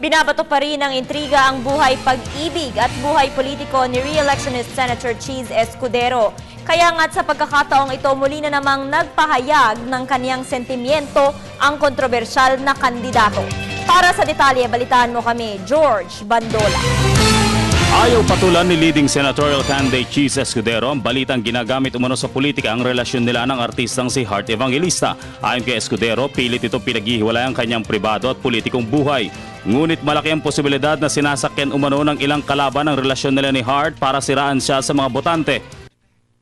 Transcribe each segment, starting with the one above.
Binabato pa rin ng intriga ang buhay pag-ibig at buhay politiko ni re-electionist Senator Cheese Escudero. Kaya nga't sa pagkakataong ito muli na namang nagpahayag ng kaniyang sentimiento ang kontrobersyal na kandidato. Para sa detalye, balitaan mo kami, George Bandola. Ayaw patulan ni leading senatorial candidate Cheese Escudero ang balitang ginagamit umano sa politika ang relasyon nila ng artistang si Heart Evangelista. Ayon kay Escudero, pilit ito pinaghihiwalay ang kanyang pribado at politikong buhay. Ngunit malaki ang posibilidad na sinasakyan umano ng ilang kalaban ang relasyon nila ni Heart para siraan siya sa mga botante.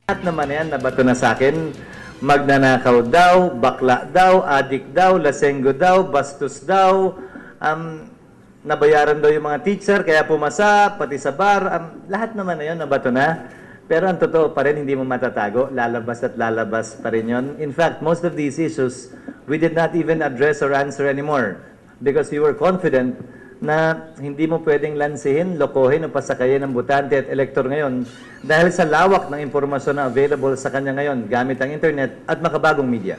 Lahat naman yan, nabato na sa akin. Magnanakaw daw, bakla daw, adik daw, lasenggo daw, bastos daw, um, nabayaran daw yung mga teacher, kaya pumasa, pati sa bar, um, lahat naman na yun, nabato na. Pero ang totoo pa rin, hindi mo matatago, lalabas at lalabas pa rin yun. In fact, most of these issues, we did not even address or answer anymore because we were confident na hindi mo pwedeng lansihin, lokohin o pasakayin ng butante at elektor ngayon dahil sa lawak ng impormasyon na available sa kanya ngayon gamit ang internet at makabagong media.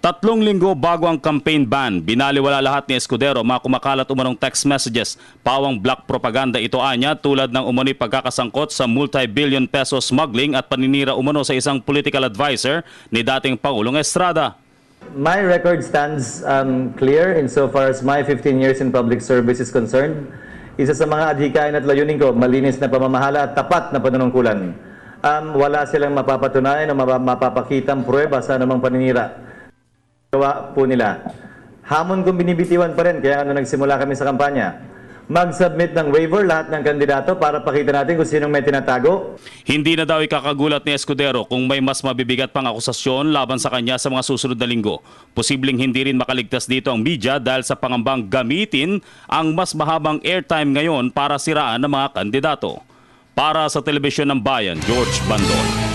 Tatlong linggo bago ang campaign ban, binaliwala lahat ni Escudero mga kumakalat umanong text messages. Pawang black propaganda ito anya tulad ng umano'y pagkakasangkot sa multi-billion peso smuggling at paninira umano sa isang political advisor ni dating Pangulong Estrada. My record stands um, clear insofar as my 15 years in public service is concerned. Isa sa mga adhikain at layunin ko, malinis na pamamahala at tapat na panunungkulan. Um, wala silang mapapatunayan o mapa- mapapakitang pruweba sa anumang paninira. Gawa po nila. Hamon kong binibitiwan pa rin, kaya ano nagsimula kami sa kampanya. Mag-submit ng waiver lahat ng kandidato para pakita natin kung sinong may tinatago. Hindi na daw ikakagulat ni Escudero kung may mas mabibigat pang akusasyon laban sa kanya sa mga susunod na linggo. Posibleng hindi rin makaligtas dito ang media dahil sa pangambang gamitin ang mas mahabang airtime ngayon para siraan ng mga kandidato. Para sa Telebisyon ng Bayan, George Bandon.